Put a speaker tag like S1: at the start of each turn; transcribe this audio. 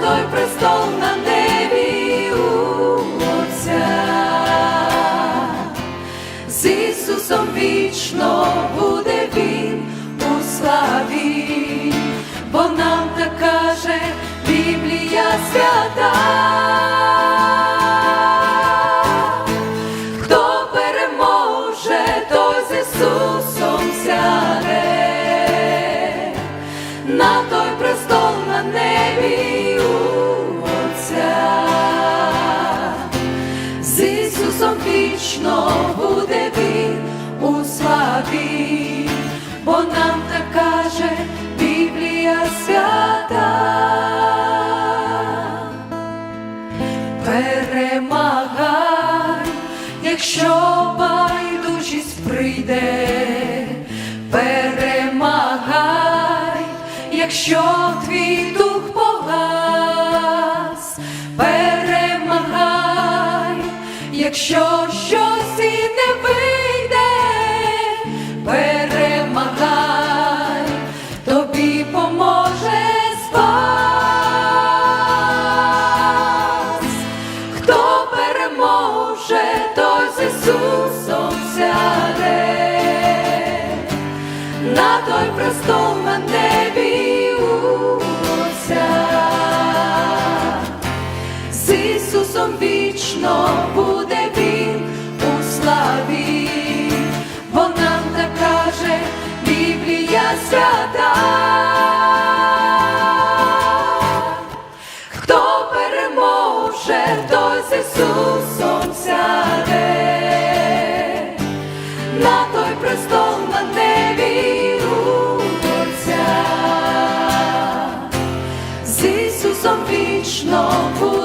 S1: Той престол на небі у Отця. З Ісусом вічно буде Він у славі, бо нам так каже Біблія свята. Хто переможе, той з Ісусом сяде на той престол на небі вічно буде Він у славі, бо нам так каже Біблія свята. Перемагай, якщо байдужість прийде, перемагай, якщо твій якщо щось і не вийде, перемагай, тобі поможе спас. Хто переможе, той з Ісусом сяде на той престол на небі у. З Ісусом вічно буде свята, хто переможе, той з Ісусом сяде, на той престол на небі у з Ісусом вічно буде.